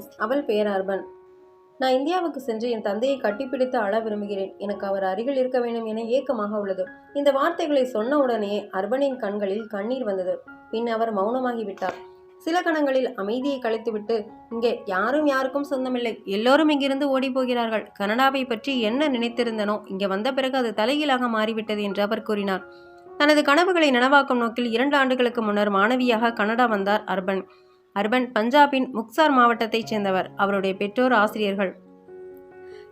Friends அவள் பெயர் urban நான் இந்தியாவுக்கு சென்று என் தந்தையை கட்டிப்பிடித்து அழ விரும்புகிறேன். எனக்கு அவர் அருகில் இருக்க வேண்டும் என ஏக்கமாக உள்ளது. இந்த வார்த்தைகளை சொன்ன உடனே அர்பனின் கண்களில் கண்ணீர் வந்தது. பின் அவர் மௌனமாகிவிட்டார் சில கணங்களில் அமைதியை கழித்துவிட்டு இங்கே யாரும் யாருக்கும் சொந்தமில்லை. எல்லோரும் இங்கிருந்து ஓடி போகிறார்கள். கனடாவை பற்றி என்ன நினைத்திருந்தனோ இங்கே வந்த பிறகு அது தலைகீழாக மாறிவிட்டது என்று அவர் கூறினார். தனது கனவுகளை நனவாக்கும் நோக்கில் இரண்டு ஆண்டுகளுக்கு முன்னர் மாணவியாக கனடா வந்தார் அர்பன் அர்பன் பஞ்சாபின் முக்சார் மாவட்டத்தைச் சேர்ந்தவர் அவருடைய பெற்றோர் ஆசிரியர்கள்.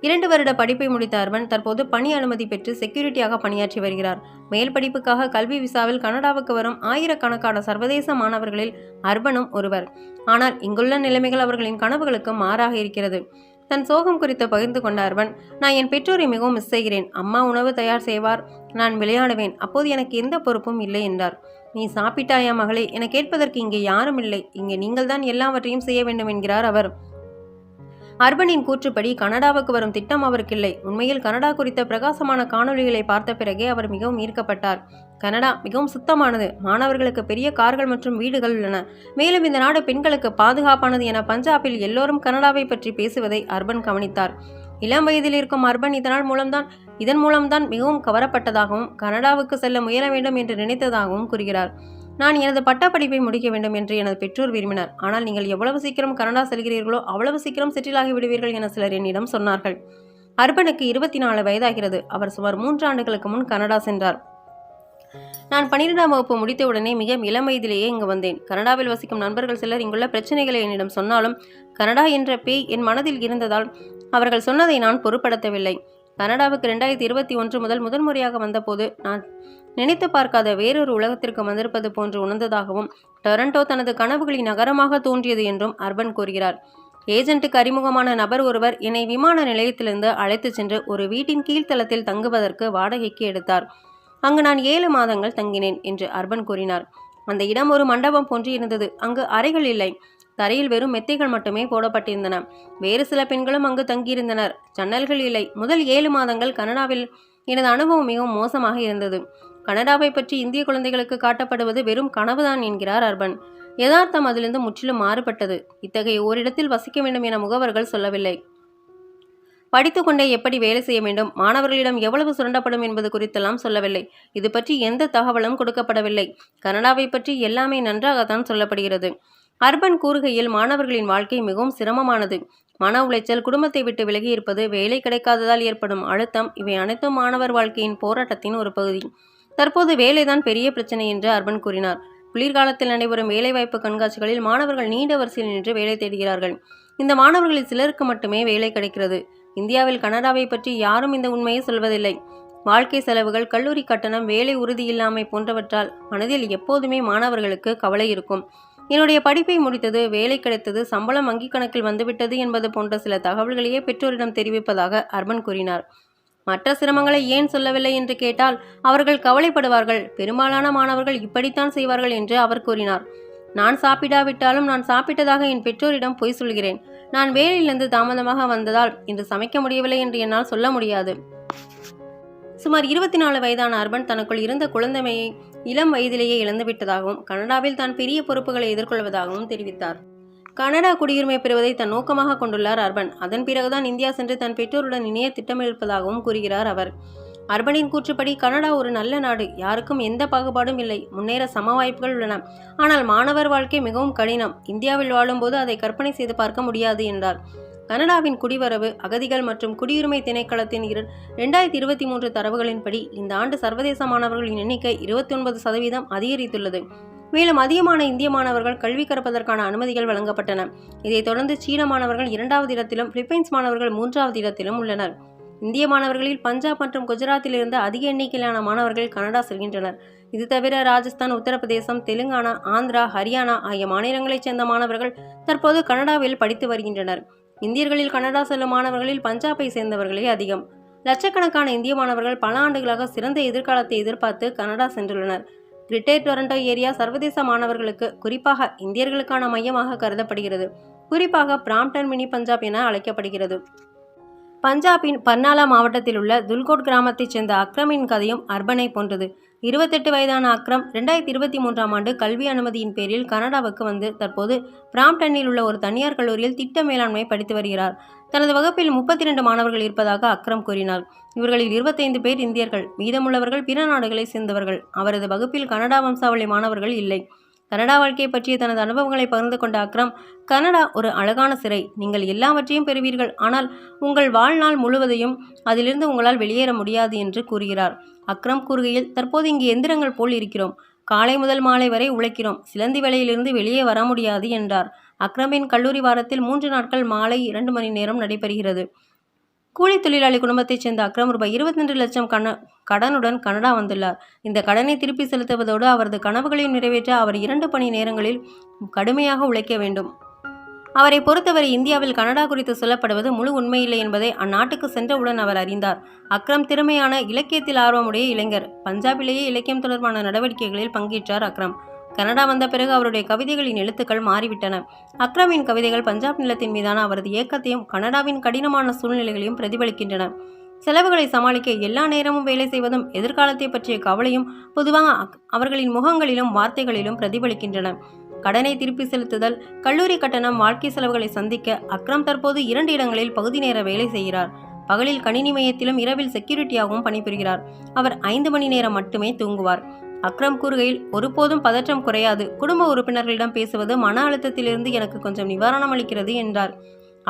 இரண்டு வருட படிப்பை முடித்த அர்பன் தற்போது பணி அனுமதி பெற்று செக்யூரிட்டியாக பணியாற்றி வருகிறார். மேல் படிப்புக்காக கல்வி விசாவில் கனடாவுக்கு வரும் ஆயிரக்கணக்கான சர்வதேச மாணவர்களில் அர்பனும் ஒருவர். ஆனால் இங்குள்ள நிலைமைகள் அவர்களின் கனவுகளுக்கு மாறாக இருக்கிறது. தன் சோகம் குறித்து பகிர்ந்து கொண்டார்வன் நான் என் பெற்றோரை மிகவும் மிஸ் செய்கிறேன். அம்மா உணவு தயார் செய்வார். நான் விளையாடுவேன். அப்போது எனக்கு எந்த பொறுப்பும் இல்லை என்றார். நீ சாப்பிட்டாயா மகளே என கேட்பதற்கு இங்கே யாரும் இல்லை. இங்கே நீங்கள்தான் எல்லாவற்றையும் செய்ய வேண்டும் என்கிறார் அவர். அர்பனின் கூற்றுப்படி கனடாவுக்கு வரும் திட்டம் அவருக்கில்லை உண்மையில் கனடா குறித்த பிரகாசமான காணொளிகளை பார்த்த பிறகே அவர் மிகவும் ஈர்க்கப்பட்டார். கனடா மிகவும் சுத்தமானது. மாணவர்களுக்கு பெரிய கார்கள் மற்றும் வீடுகள் உள்ளன. மேலும் இந்த நாடு பெண்களுக்கு பாதுகாப்பானது என பஞ்சாபில் எல்லோரும் கனடாவை பற்றி பேசுவதை அர்பன் கவனித்தார். இளம் வயதில் இருக்கும் அர்பன் இதனால் மூலம்தான் இதன் மூலம்தான் மிகவும் கவரப்பட்டதாகவும் கனடாவுக்கு செல்ல முயல வேண்டும் என்று நினைத்ததாகவும் கூறுகிறார். நான் எனது பட்டப்படிப்பை முடிக்க வேண்டும் என்று எனது பெற்றோர் விரும்பினர். ஆனால் நீங்கள் எவ்வளவு சீக்கிரம் கனடா செல்கிறீர்களோ அவ்வளவு சீக்கிரம் செட்டிலாகி விடுவீர்கள் என சிலர் என்னிடம் சொன்னார்கள். அர்பனுக்கு இருபத்தி நாலு வயதாகிறது. அவர் சுமார் மூன்று ஆண்டுகளுக்கு முன் கனடா சென்றார். நான் பன்னிரெண்டாம் வகுப்பு முடித்தவுடனே மிக இளம் வயதிலேயே இங்கு வந்தேன். கனடாவில் வசிக்கும் நண்பர்கள் சிலர் இங்குள்ள பிரச்சனைகளை என்னிடம் சொன்னாலும் கனடா என்ற பேய் என் மனதில் இருந்ததால் அவர்கள் சொன்னதை நான் பொருட்படுத்தவில்லை. கனடாவுக்கு ரெண்டாயிரத்தி இருபத்தி ஒன்று முதல் முதன்முறையாக வந்தபோது நான் நினைத்து பார்க்காத வேறொரு உலகத்திற்கு வந்திருப்பது போன்று உணர்ந்ததாகவும் டொரண்டோ தனது கனவுகளின் நகரமாக தோன்றியது என்றும் அர்பன் கூறுகிறார். ஏஜென்ட்டுக்கு அறிமுகமான நபர் ஒருவர் என்னை விமான நிலையத்திலிருந்து அழைத்துச் சென்று ஒரு வீட்டின் கீழ்த்தளத்தில் தங்குவதற்கு வாடகைக்கு எடுத்தார். அங்கு நான் ஏழு மாதங்கள் தங்கினேன் என்று அர்பன் கூறினார். அந்த இடம் ஒரு மண்டபம் போன்று இருந்தது. அங்கு அறைகள் இல்லை. தரையில் வெறும் மெத்தைகள் மட்டுமே போடப்பட்டிருந்தன. வேறு சில பெண்களும் அங்கு தங்கியிருந்தனர். ஜன்னல்கள் இல்லை. முதல் ஏழு மாதங்கள் கனடாவில் எனது அனுபவம் மிகவும் மோசமாக இருந்தது. கனடாவை பற்றி இந்திய குழந்தைகளுக்கு காட்டப்படுவது வெறும் கனவுதான் என்கிறார் அர்பன். யதார்த்தம் அதிலிருந்து முற்றிலும் மாறுபட்டது. இத்தகைய ஓரிடத்தில் வசிக்க வேண்டும் என முகவர்கள் சொல்லவில்லை. படித்துக்கொண்டே எப்படி வேலை செய்ய வேண்டும்? மாணவர்களிடம் எவ்வளவு சுரண்டப்படும் என்பது குறித்தெல்லாம் சொல்லவில்லை. இது பற்றி எந்த தகவலும் கொடுக்கப்படவில்லை. கனடாவை பற்றி எல்லாமே நன்றாகத்தான் சொல்லப்படுகிறது. அர்பன் கூறுகையில் மாணவர்களின் வாழ்க்கை மிகவும் சிரமமானது. மன உளைச்சல் குடும்பத்தை விட்டு விலகி இருப்பது வேலை கிடைக்காததால் ஏற்படும் அழுத்தம் இவை அனைத்தும் மாணவர் வாழ்க்கையின் போராட்டத்தின் ஒரு பகுதி. தற்போது வேலைதான் பெரிய பிரச்சனை என்று அர்பன் கூறினார். குளிர்காலத்தில் நடைபெறும் வேலைவாய்ப்பு கண்காட்சிகளில் மாணவர்கள் நீண்ட வரிசையில் நின்று வேலை தேடுகிறார்கள். இந்த மாணவர்களில் சிலருக்கு மட்டுமே வேலை கிடைக்கிறது. இந்தியாவில் கனடாவை பற்றி யாரும் இந்த உண்மையை சொல்வதில்லை. வாழ்க்கை செலவுகள் கல்லூரி கட்டணம் வேலை உறுதியில்லாமை போன்றவற்றால் மனதில் எப்போதுமே மாணவர்களுக்கு கவலை இருக்கும். என்னுடைய படிப்பை முடித்தது வேலை கிடைத்தது சம்பளம் வங்கிக் கணக்கில் வந்துவிட்டது என்பது போன்ற சில தகவல்களையே பெற்றோரிடம் தெரிவிப்பதாக அர்பன் கூறினார். மற்ற சிரமங்களை ஏன் சொல்லவில்லை என்று கேட்டால் அவர்கள் கவலைப்படுவார்கள். பெரும்பாலான மாணவர்கள் இப்படித்தான் செய்வார்கள் என்று அவர் கூறினார். நான் சாப்பிடாவிட்டாலும் நான் சாப்பிட்டதாக என் பெற்றோரிடம் பொய் சொல்கிறேன். நான் வேலையிலிருந்து தாமதமாக வந்ததால் இன்று சமைக்க முடியவில்லை என்று என்னால் சொல்ல முடியாது. சுமார் இருபத்தி நாலு வயதான அர்பன் தனக்குள் இருந்த குழந்தைமையை இளம் வயதிலேயே இழந்துவிட்டதாகவும் கனடாவில் தான் பெரிய பொறுப்புகளை எதிர்கொள்வதாகவும் தெரிவித்தார். கனடா குடியுரிமை பெறுவதை தன் நோக்கமாக கொண்டுள்ளார் அர்பன். அதன் பிறகுதான் இந்தியா சென்று தன் பெற்றோருடன் இணைய திட்டமிருப்பதாகவும் கூறுகிறார் அவர். அர்பனின் கூற்றுப்படி கனடா ஒரு நல்ல நாடு. யாருக்கும் எந்த பாகுபாடும் இல்லை. முன்னேற சம வாய்ப்புகள் உள்ளன. ஆனால் மாணவர் வாழ்க்கை மிகவும் கடினம். இந்தியாவில் வாழும்போது அதை கற்பனை செய்து பார்க்க முடியாது என்றார். கனடாவின் குடிவரவு அகதிகள் மற்றும் குடியுரிமை திணைக்களத்தின் இரு ரெண்டாயிரத்தி இருபத்தி மூன்று தரவுகளின்படி இந்த ஆண்டு சர்வதேச மாணவர்களின் எண்ணிக்கை இருபத்தி ஒன்பது சதவீதம் அதிகரித்துள்ளது. மேலும் அதிகமான இந்திய மாணவர்கள் கல்வி கற்பதற்கான அனுமதிகள் வழங்கப்பட்டன. இதைத் தொடர்ந்து சீன மாணவர்கள் இரண்டாவது இடத்திலும் பிலிப்பைன்ஸ் மாணவர்கள் மூன்றாவது இடத்திலும் உள்ளனர். இந்திய மாணவர்களில் பஞ்சாப் மற்றும் குஜராத்திலிருந்து அதிக எண்ணிக்கையிலான மாணவர்கள் கனடா செல்கின்றனர். இது தவிர ராஜஸ்தான் உத்தரப்பிரதேசம் தெலுங்கானா ஆந்திரா ஹரியானா ஆகிய மாநிலங்களைச் சேர்ந்த மாணவர்கள் தற்போது கனடாவில் படித்து வருகின்றனர். இந்தியர்களில் கனடா செல்லும் மாணவர்களில் பஞ்சாபை சேர்ந்தவர்களே அதிகம். லட்சக்கணக்கான இந்திய மாணவர்கள் பல ஆண்டுகளாக சிறந்த எதிர்காலத்தை எதிர்பார்த்து கனடா சென்றுள்ளனர். கிரிட்டேர் டொரண்டோ ஏரியா சர்வதேச மாணவர்களுக்கு குறிப்பாக இந்தியர்களுக்கான மையமாக கருதப்படுகிறது. குறிப்பாக பிராம்டன் மினி பஞ்சாப் என அழைக்கப்படுகிறது. பஞ்சாபின் பர்னாலா மாவட்டத்தில் உள்ள துல்கோட் கிராமத்தைச் சேர்ந்த அக்ரமின் கதையும் அர்பனை போன்றது. இருபத்தெட்டு வயதான அக்ரம் ரெண்டாயிரத்தி இருபத்தி மூன்றாம் ஆண்டு கல்வி அனுமதியின் பேரில் கனடாவுக்கு வந்து தற்போது பிராம்டனில் உள்ள ஒரு தனியார் கல்லூரியில் திட்ட மேலாண்மை படித்து வருகிறார். தனது வகுப்பில் முப்பத்தி இரண்டு மாணவர்கள் இருப்பதாக அக்ரம் கூறினார். இவர்களில் இருபத்தைந்து பேர் இந்தியர்கள். மீதமுள்ளவர்கள் பிற நாடுகளை சேர்ந்தவர்கள். அவரது வகுப்பில் கனடா வம்சாவளி மாணவர்கள் இல்லை. கனடா வாழ்க்கையை பற்றிய தனது அனுபவங்களை பகிர்ந்து கொண்ட அக்ரம் கனடா ஒரு அழகான சிறை. நீங்கள் எல்லாவற்றையும் பெறுவீர்கள். ஆனால் உங்கள் வாழ்நாள் முழுவதையும் அதிலிருந்து உங்களால் வெளியேற முடியாது என்று கூறுகிறார். அக்ரம் கூறுகையில் தற்போது இங்கு எந்திரங்கள் போல் இருக்கிறோம். காலை முதல் மாலை வரை உழைக்கிறோம். சிலந்தி வேலையிலிருந்து வெளியே வர முடியாது என்றார். அக்ரமின் கல்லூரி வாரத்தில் மூன்று நாட்கள் மாலை இரண்டு மணி நேரம் நடைபெறுகிறது. கூலி தொழிலாளி குடும்பத்தைச் சேர்ந்த அக்ரம் ரூபாய் இருபத்தி லட்சம் கன கடனுடன் கனடா வந்துள்ளார். இந்த கடனை திருப்பி செலுத்துவதோடு அவரது கனவுகளையும் நிறைவேற்ற அவர் இரண்டு பணி நேரங்களில் கடுமையாக உழைக்க வேண்டும். அவரை பொறுத்தவரை இந்தியாவில் கனடா குறித்து சொல்லப்படுவது முழு உண்மையில்லை என்பதை அந்நாட்டுக்கு சென்றவுடன் அவர் அறிந்தார். அக்ரம் திறமையான இலக்கியத்தில் ஆர்வமுடைய இளைஞர். பஞ்சாபிலேயே இலக்கியம் தொடர்பான நடவடிக்கைகளில் பங்கேற்றார் அக்ரம். கனடா வந்த பிறகு அவருடைய கவிதைகளின் எழுத்துக்கள் மாறிவிட்டன. அக்ரமின் கவிதைகள் பஞ்சாப் நிலத்தின் மீதான அவரது ஏக்கத்தையும் கனடாவின் கடினமான சூழ்நிலைகளையும் பிரதிபலிக்கின்றன. செலவுகளை சமாளிக்க எல்லா நேரமும் வேலை செய்வதும் எதிர்காலத்தை பற்றிய கவலையும் பொதுவாக அக்- அவர்களின் முகங்களிலும் வார்த்தைகளிலும் பிரதிபலிக்கின்றன. கடனை திருப்பி செலுத்துதல் கல்லூரி கட்டணம் வாழ்க்கை செலவுகளை சந்திக்க அக்ரம் தற்போது இரண்டு இடங்களில் பகுதி நேர வேலை செய்கிறார். பகலில் கணினி மையத்திலும் இரவில் செக்யூரிட்டியாகவும் பணிபுரிகிறார். அவர் ஐந்து மணி நேரம் மட்டுமே தூங்குவார். அக்ரம் கூறுகையில் ஒருபோதும் பதற்றம் குறையாது. குடும்ப உறுப்பினர்களிடம் பேசுவது மன அழுத்தத்திலிருந்து எனக்கு கொஞ்சம் நிவாரணம் அளிக்கிறது என்றார்.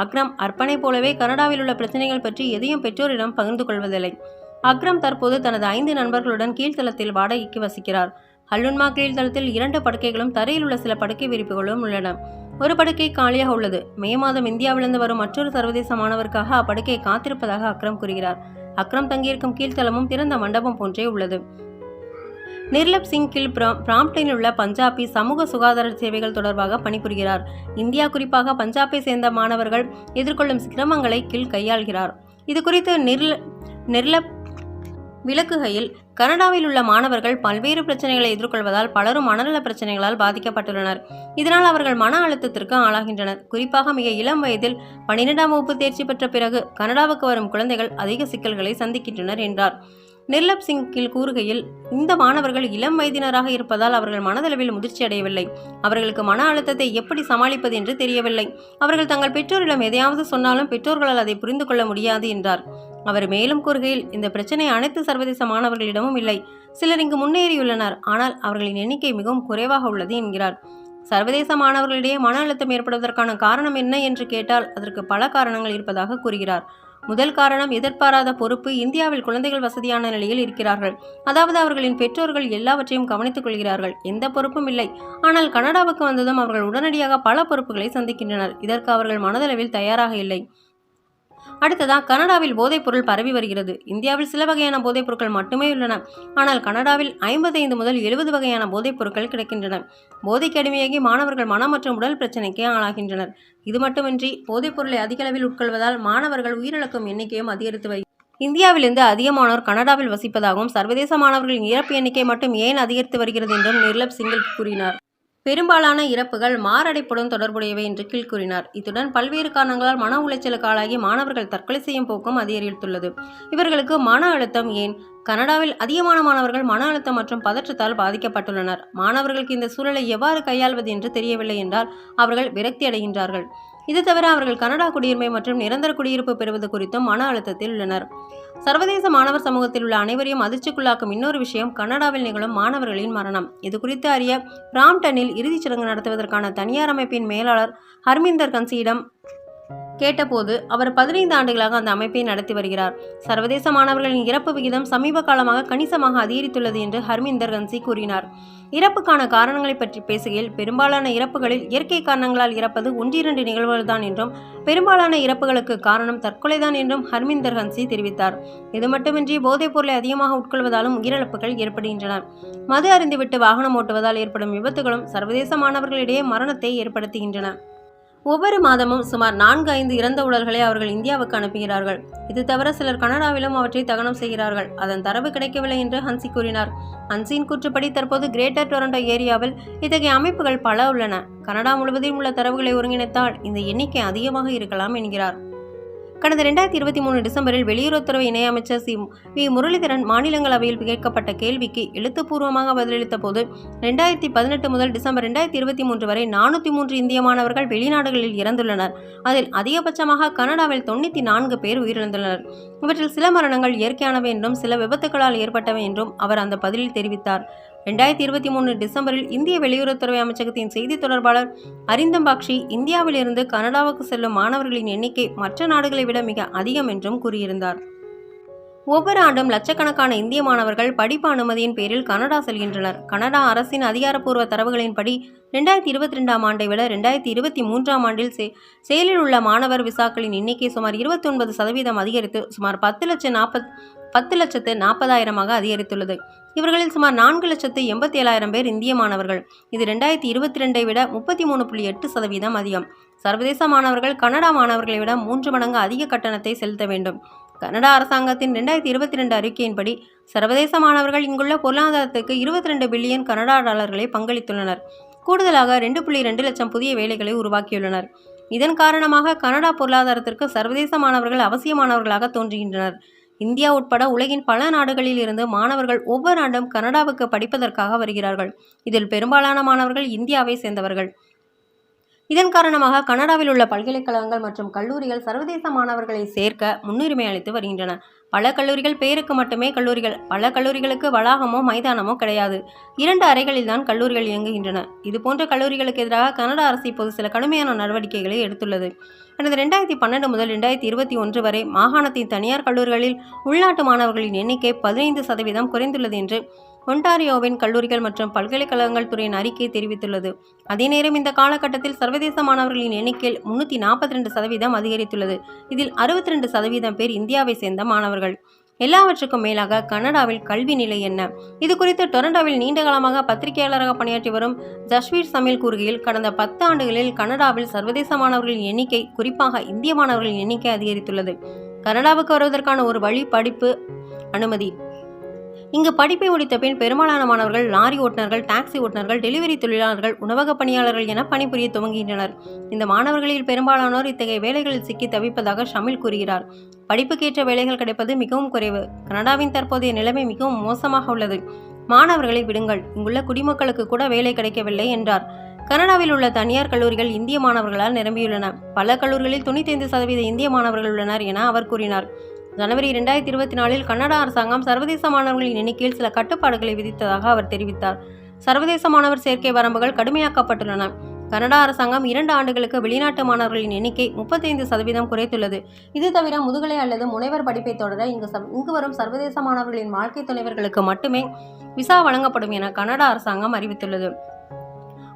அக்ரம் அர்ப்பணை போலவே கனடாவில் உள்ள பிரச்சனைகள் பற்றி எதையும் பெற்றோரிடம் பகிர்ந்து கொள்வதில்லை. அக்ரம் தற்போது தனது ஐந்து நண்பர்களுடன் கீழ்த்தளத்தில் வாடகைக்கு வசிக்கிறார். ஹல்லுன்மா கீழ்த்தளத்தில் இரண்டு படுக்கைகளும் தரையில் உள்ள சில படுக்கை விரிப்புகளும் உள்ளன. ஒரு படுக்கை காலியாக உள்ளது. மே மாதம் இந்தியாவிலிருந்து வரும் மற்றொரு சர்வதேச மாணவருக்காக அப்படுக்கையை காத்திருப்பதாக அக்ரம் கூறுகிறார். அக்ரம் தங்கியிருக்கும் கீழ்த்தளமும் திறந்த மண்டபம் போன்றே உள்ளது. நிர்லப் சிங் கில் பிராம் பிராம்ப்டனில் உள்ள பஞ்சாபி சமூக சுகாதார சேவைகள் தொடர்பாக பணிபுரிகிறார். இந்தியா குறிப்பாக பஞ்சாபை சேர்ந்த மாணவர்கள் எதிர்கொள்ளும் சிரமங்களை கில் கையாள்கிறார். இது குறித்து நிர்ல நிர்லப் விளக்குகையில் கனடாவில் உள்ள மாணவர்கள் பல்வேறு பிரச்சனைகளை எதிர்கொள்வதால் பலரும் மனநல பிரச்சனைகளால் பாதிக்கப்பட்டுள்ளனர். இதனால் அவர்கள் மன அழுத்தத்திற்கு ஆளாகின்றனர். குறிப்பாக மிக இளம் வயதில் பன்னிரெண்டாம் வகுப்பு தேர்ச்சி பெற்ற பிறகு கனடாவுக்கு வரும் குழந்தைகள் அதிக சிக்கல்களை சந்திக்கின்றனர் என்றார். நிர்லப் சிங்கில் கூறுகையில் இந்த மாணவர்கள் இளம் வயதினராக இருப்பதால் அவர்கள் மனதளவில் முதிர்ச்சி அடையவில்லை. அவர்களுக்கு மன அழுத்தத்தை எப்படி சமாளிப்பது என்று தெரியவில்லை. அவர்கள் தங்கள் பெற்றோரிடம் எதையாவது சொன்னாலும் பெற்றோர்களால் அதை புரிந்து கொள்ள முடியாது என்றார். அவர் மேலும் கூறுகையில் இந்த பிரச்சனை அனைத்து சர்வதேச மாணவர்களிடமும் இல்லை. சிலர் இங்கு முன்னேறியுள்ளனர். ஆனால் அவர்களின் எண்ணிக்கை மிகவும் குறைவாக உள்ளது என்கிறார். சர்வதேச மாணவர்களிடையே மன அழுத்தம் ஏற்படுவதற்கான காரணம் என்ன என்று கேட்டால் அதற்கு பல காரணங்கள் இருப்பதாக கூறுகிறார். முதல் காரணம் எதிர்பாராத பொறுப்பு இந்தியாவில் குழந்தைகள் வசதியான நிலையில் இருக்கிறார்கள். அதாவது அவர்களின் பெற்றோர்கள் எல்லாவற்றையும் கவனித்துக் கொள்கிறார்கள். எந்த பொறுப்பும் இல்லை. ஆனால் கனடாவுக்கு வந்ததும் அவர்கள் உடனடியாக பல பொறுப்புகளை சந்திக்கின்றனர். இதற்கு அவர்கள் மனதளவில் தயாராக இல்லை. அடுத்ததாக கனடாவில் போதைப்பொருள் பரவி வருகிறது. இந்தியாவில் சில வகையான போதைப்பொருட்கள் மட்டுமே உள்ளன. ஆனால் கனடாவில் ஐம்பத்தைந்து முதல் எழுபது வகையான போதைப்பொருட்கள் கிடைக்கின்றன. போதைக்கு அடிமையாகி மாணவர்கள் மனம் மற்றும் உடல் பிரச்சனைக்கு ஆளாகின்றனர். இது மட்டுமின்றி போதைப்பொருளை அதிகளவில் உட்கொள்வதால் மாணவர்கள் உயிரிழக்கும் எண்ணிக்கையும் அதிகரித்து வருகிறது இந்தியாவிலிருந்து அதிகமானோர் கனடாவில் வசிப்பதாகவும் சர்வதேச மாணவர்களின் இறப்பு எண்ணிக்கை மட்டும் ஏன் அதிகரித்து வருகிறது என்றும் நிர்லப் சிங்கல் கூறினார். பெரும்பாலான இறப்புகள் மாரடைப்புடன் தொடர்புடையவை என்று கீழ் கூறினார். இத்துடன் பல்வேறு காரணங்களால் மன உளைச்சலுக்கு ஆளாகி மாணவர்கள் தற்கொலை செய்யும் போக்கும் அதிகரித்துள்ளது. இவர்களுக்கு மன அழுத்தம் ஏன்? கனடாவில் அதிகமான மாணவர்கள் மன அழுத்தம் மற்றும் பதற்றத்தால் பாதிக்கப்பட்டுள்ளனர். மாணவர்களுக்கு இந்த சூழலை எவ்வாறு கையாள்வது என்று தெரியவில்லை என்றால் அவர்கள் விரக்தி அடைகின்றார்கள். இது தவிர அவர்கள் கனடா குடியுரிமை மற்றும் நிரந்தர குடியிருப்பு பெறுவது குறித்தும் மன அழுத்தத்தில் உள்ளனர். சர்வதேச மாணவர் சமூகத்தில் உள்ள அனைவரையும் அதிர்ச்சிக்குள்ளாக்கும் இன்னொரு விஷயம் கனடாவில் நிகழும் மாணவர்களின் மரணம். இது குறித்து அறிய பிராம்டனில் இறுதிச் சடங்கு நடத்துவதற்கான தனியார் அமைப்பின் மேலாளர் ஹர்மிந்தர் கன்சியிடம் கேட்டபோது அவர் பதினைந்து ஆண்டுகளாக அந்த அமைப்பை நடத்தி வருகிறார். சர்வதேச மாணவர்களின் இறப்பு விகிதம் சமீப காலமாக கணிசமாக அதிகரித்துள்ளது என்று ஹர்மிந்தர் கன்சி கூறினார். இறப்புக்கான காரணங்களை பற்றி பேசுகையில் பெரும்பாலான இறப்புகளில் இயற்கை காரணங்களால் இறப்பது ஒன்றிரண்டு நிகழ்வுகள்தான் என்றும் பெரும்பாலான இறப்புகளுக்கு காரணம் தற்கொலைதான் என்றும் ஹர்மிந்தர் ஹன்சி தெரிவித்தார். இது மட்டுமின்றி போதைப் பொருளை அதிகமாக உட்கொள்வதாலும் உயிரிழப்புகள் ஏற்படுகின்றன. மது அருந்திவிட்டு வாகனம் ஓட்டுவதால் ஏற்படும் விபத்துகளும் சர்வதேச மாணவர்களிடையே மரணத்தை ஏற்படுத்துகின்றன. ஒவ்வொரு மாதமும் சுமார் நான்கு ஐந்து இறந்த உடல்களை அவர்கள் இந்தியாவுக்கு அனுப்புகிறார்கள். இது தவிர சிலர் கனடாவிலும் அவற்றை தகனம் செய்கிறார்கள். அதன் தரவு கிடைக்கவில்லை என்று ஹன்சி கூறினார். ஹன்சியின் கூற்றுப்படி தற்போது கிரேட்டர் டொரண்டோ ஏரியாவில் இத்தகைய அமைப்புகள் பல உள்ளன. கனடா முழுவதும் உள்ள தரவுகளை ஒருங்கிணைத்தால் இந்த எண்ணிக்கை அதிகமாக இருக்கலாம் என்கிறார். கடந்த ரெண்டாயிரத்தி இருபத்தி மூணு டிசம்பரில் வெளியுறவுத்துறை இணையமைச்சர் சி வி முரளிதரன் மாநிலங்களவையில் கேட்கப்பட்ட கேள்விக்கு எழுத்துப்பூர்வமாக பதிலளித்த போது ரெண்டாயிரத்தி பதினெட்டு முதல் டிசம்பர் ரெண்டாயிரத்தி இருபத்தி மூன்று வரை நானூற்றி மூன்று இந்திய மாணவர்கள் வெளிநாடுகளில் இறந்துள்ளனர். அதில் அதிகபட்சமாக கனடாவில் தொண்ணூற்றி நான்கு பேர் உயிரிழந்துள்ளனர். இவற்றில் சில மரணங்கள் இயற்கையானவை என்றும் சில விபத்துகளால் ஏற்பட்டவை என்றும் அவர் அந்த பதிலில் தெரிவித்தார். ரெண்டாயிரத்தி இருபத்தி மூணு டிசம்பரில் இந்திய வெளியுறவுத்துறை அமைச்சகத்தின் செய்தி தொடர்பாளர் அரிந்தம் பாக்ஷி இந்தியாவிலிருந்து கனடாவுக்கு செல்லும் மாணவர்களின் எண்ணிக்கை மற்ற நாடுகளை விட மிக அதிகம் என்றும் கூறியிருந்தார். ஒவ்வொரு ஆண்டும் லட்சக்கணக்கான இந்திய மாணவர்கள் படிப்பு அனுமதியின் பேரில் கனடா செல்கின்றனர். கனடா அரசின் அதிகாரப்பூர்வ தரவுகளின்படி ரெண்டாயிரத்தி இருபத்தி ரெண்டாம் ஆண்டை விட ரெண்டாயிரத்தி இருபத்தி மூன்றாம் ஆண்டில் சே செயலில் உள்ள மாணவர் விசாக்களின் எண்ணிக்கை சுமார் இருபத்தி ஒன்பது சதவீதம் அதிகரித்து சுமார் பத்து லட்சம் நாற்பத் பத்து லட்சத்து நாற்பதாயிரமாக அதிகரித்துள்ளது. இவர்களில் சுமார் நான்கு லட்சத்து எண்பத்தி ஏழாயிரம் பேர் இந்திய மாணவர்கள். இது ரெண்டாயிரத்தி இருபத்தி ரெண்டை விட முப்பத்தி மூணு புள்ளி எட்டு சதவீதம் அதிகம். சர்வதேச மாணவர்கள் கனடா மாணவர்களை விட மூன்று மடங்கு அதிக கட்டணத்தை செலுத்த வேண்டும். கனடா அரசாங்கத்தின் ரெண்டாயிரத்தி இருபத்தி ரெண்டு அறிக்கையின்படி சர்வதேச மாணவர்கள் இங்குள்ள பொருளாதாரத்துக்கு இருபத்தி ரெண்டு பில்லியன் கனடா டாலர்களை பங்களித்துள்ளனர். கூடுதலாக ரெண்டு புள்ளி ரெண்டு லட்சம் புதிய வேலைகளை உருவாக்கியுள்ளனர். இதன் காரணமாக கனடா பொருளாதாரத்திற்கு சர்வதேச மாணவர்கள் அவசியமானவர்களாக தோன்றுகின்றனர். இந்தியா உட்பட உலகின் பல நாடுகளில் இருந்து மாணவர்கள் ஒவ்வொரு ஆண்டும் கனடாவுக்கு படிப்பதற்காக வருகிறார்கள். இதில் பெரும்பாலான மாணவர்கள் இந்தியாவை சேர்ந்தவர்கள். இதன் காரணமாக கனடாவில் உள்ள பல்கலைக்கழகங்கள் மற்றும் கல்லூரிகள் சர்வதேச மாணவர்களை சேர்க்க முன்னுரிமை அளித்து வருகின்றன. பல கல்லூரிகள் பேருக்கு மட்டுமே கல்லூரிகள் பல கல்லூரிகளுக்கு வளாகமோ மைதானமோ கிடையாது. இரண்டு அறைகளில் தான் கல்லூரிகள் இயங்குகின்றன. இதுபோன்ற கல்லூரிகளுக்கு எதிராக கனடா அரசு இப்போது சில கடுமையான நடவடிக்கைகளை எடுத்துள்ளது. கடந்த ரெண்டாயிரத்தி பன்னெண்டு முதல் ரெண்டாயிரத்தி இருபத்தி ஒன்று வரை மாகாணத்தின் தனியார் கல்லூரிகளில் உள்நாட்டு மாணவர்களின் எண்ணிக்கை பதினைந்து சதவீதம் குறைந்துள்ளது என்று ஒன்டாரியோவின் கல்லூரிகள் மற்றும் பல்கலைக்கழகங்கள் துறையின் அறிக்கை தெரிவித்துள்ளது. அதே நேரம் இந்த காலகட்டத்தில் சர்வதேச மாணவர்களின் எண்ணிக்கையில் முன்னூற்றி நாற்பத்தி ரெண்டு சதவீதம் அதிகரித்துள்ளது. இதில் அறுபத்தி ரெண்டு சதவீதம் பேர் இந்தியாவை சேர்ந்த மாணவர்கள். எல்லாவற்றுக்கும் மேலாக கனடாவில் கல்வி நிலை என்ன? இது குறித்து டொரண்டோவில் நீண்ட காலமாக பத்திரிகையாளராக பணியாற்றி வரும் ஜஸ்வீர் சமில் கூறுகையில் கடந்த பத்து ஆண்டுகளில் கனடாவில் சர்வதேச மாணவர்களின் எண்ணிக்கை குறிப்பாக இந்திய மாணவர்களின் எண்ணிக்கை அதிகரித்துள்ளது. கனடாவுக்கு வருவதற்கான ஒரு வழி படிப்பு அனுமதி. இங்கு படிப்பை முடித்த பின் பெரும்பாலான மாணவர்கள் லாரி ஓட்டுநர்கள் டாக்ஸி ஓட்டுநர்கள் டெலிவரி தொழிலாளர்கள் உணவக பணியாளர்கள் என பணிபுரிய துவங்குகின்றனர். இந்த மாணவர்களில் பெரும்பாலானோர் இத்தகைய வேலைகளில் சிக்கி தவிப்பதாக ஷமில் கூறுகிறார். படிப்புக்கேற்ற வேலைகள் கிடைப்பது மிகவும் குறைவு. கனடாவின் தற்போதைய நிலைமை மிகவும் மோசமாக உள்ளது. மாணவர்களை விடுங்கள். இங்குள்ள குடிமக்களுக்கு கூட வேலை கிடைக்கவில்லை என்றார். கனடாவில் உள்ள தனியார் கல்லூரிகள் இந்திய மாணவர்களால் நிரம்பியுள்ளன. பல கல்லூரிகளில் தொண்ணூத்தைந்து சதவீத இந்திய மாணவர்கள் உள்ளனர் என அவர் கூறினார். ஜனவரி இரண்டாயிரத்தி இருபத்தி நாலில் கனடா அரசாங்கம் சர்வதேச மாணவர்களின் எண்ணிக்கையில் சில கட்டுப்பாடுகளை விதித்ததாக அவர் தெரிவித்தார். சர்வதேச மாணவர் சேர்க்கை வரம்புகள் கடுமையாக்கப்பட்டுள்ளன. கனடா அரசாங்கம் இரண்டு ஆண்டுகளுக்கு வெளிநாட்டு மாணவர்களின் எண்ணிக்கை முப்பத்தைந்து சதவீதம் குறைத்துள்ளது. இது தவிர முதுகலை அல்லது முனைவர் படிப்பை தொடர இங்கு இங்கு வரும் சர்வதேச மாணவர்களின் வாழ்க்கை துணைவர்களுக்கு மட்டுமே விசா வழங்கப்படும் என கனடா அரசாங்கம் அறிவித்துள்ளது.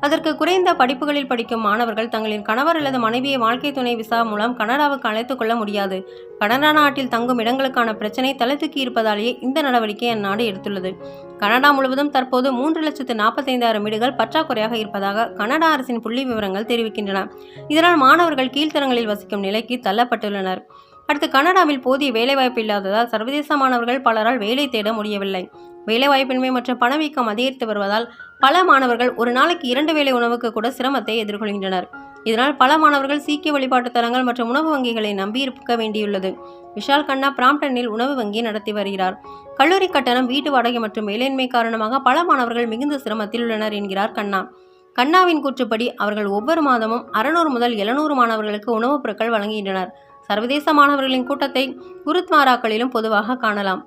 அதற்கு குறைந்த படிப்புகளில் படிக்கும் மாணவர்கள் தங்களின் கணவர் அல்லது மனைவியை வாழ்க்கை துணை விசா மூலம் கனடாவுக்கு அழைத்துக் கொள்ள முடியாது. கனடா நாட்டில் தங்கும் இடங்களுக்கான பிரச்சினை தலை தூக்கி இருப்பதாலேயே இந்த நடவடிக்கை அந்நாடு எடுத்துள்ளது. கனடா முழுவதும் தற்போது மூன்று லட்சத்து நாற்பத்தைந்தாயிரம் வீடுகள் பற்றாக்குறையாக இருப்பதாக கனடா அரசின் புள்ளி விவரங்கள் தெரிவிக்கின்றன. இதனால் மாணவர்கள் கீழ்த்தரங்களில் வசிக்கும் நிலைக்கு தள்ளப்பட்டுள்ளனர். அடுத்து கனடாவில் போதிய வேலைவாய்ப்பு இல்லாததால் சர்வதேச மாணவர்கள் பலரால் வேலை தேட முடியவில்லை. வேலைவாய்ப்பின்மை மற்றும் பணவீக்கம் அதிகரித்து வருவதால் பல மாணவர்கள் ஒரு நாளைக்கு இரண்டு வேளை உணவுக்கு கூட சிரமத்தை எதிர்கொள்கின்றனர். இதனால் பல மாணவர்கள் சீக்கிய வழிபாட்டு தலங்கள் மற்றும் உணவு வங்கிகளை நம்பியிருக்க வேண்டியுள்ளது. விஷால் கண்ணா பிராம்டனில் உணவு வங்கி நடத்தி வருகிறார். கல்லூரி கட்டணம் வீட்டு வாடகை மற்றும் வேலையின்மை காரணமாக பல மாணவர்கள் மிகுந்த சிரமத்தில் உள்ளனர் என்கிறார் கண்ணா. கண்ணாவின் கூற்றுப்படி அவர்கள் ஒவ்வொரு மாதமும் அறுநூறு முதல் எழுநூறு மாணவர்களுக்கு உணவுப் பொருட்கள் வழங்குகின்றனர். சர்வதேச மாணவர்களின் கூட்டத்தை குருத்வாராக்களிலும் பொதுவாக காணலாம்.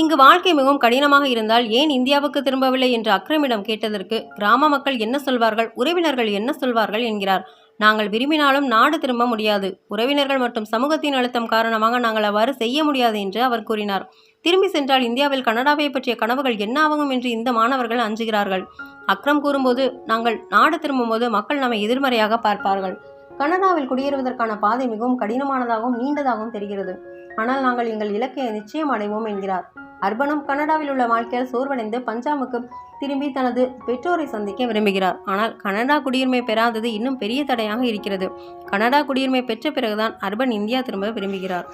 இங்கு வாழ்க்கை மிகவும் கடினமாக இருந்தால் ஏன் இந்தியாவுக்கு திரும்பவில்லை என்று அக்ரமிடம் கேட்டதற்கு கிராம மக்கள் என்ன சொல்வார்கள் உறவினர்கள் என்ன சொல்வார்கள் என்கிறார். நாங்கள் விரும்பினாலும் நாடு திரும்ப முடியாது. உறவினர்கள் மற்றும் சமூகத்தின் அழுத்தம் காரணமாக நாங்கள் அவ்வாறு செய்ய முடியாது என்று அவர் கூறினார். திரும்பி சென்றால் இந்தியாவில் கனடாவை பற்றிய கனவுகள் என்ன ஆகும் என்று இந்த மாணவர்கள் அஞ்சுகிறார்கள். அக்ரம் கூறும்போது நாங்கள் நாடு திரும்பும்போது மக்கள் நம்மை எதிர்மறையாக பார்ப்பார்கள். கனடாவில் குடியேறுவதற்கான பாதை மிகவும் கடினமானதாகவும் நீண்டதாகவும் தெரிகிறது. ஆனால் நாங்கள் எங்கள் இலக்கையை நிச்சயம் அடைவோம் என்கிறார். அர்பனும் கனடாவில் உள்ள வாழ்க்கையால் சோர்வடைந்து பஞ்சாபுக்கு திரும்பி தனது பெற்றோரை சந்திக்க விரும்புகிறார். ஆனால் கனடா குடியுரிமை பெறாதது இன்னும் பெரிய தடையாக இருக்கிறது. கனடா குடியுரிமை பெற்ற பிறகுதான் அர்பன் இந்தியா திரும்ப விரும்புகிறார்.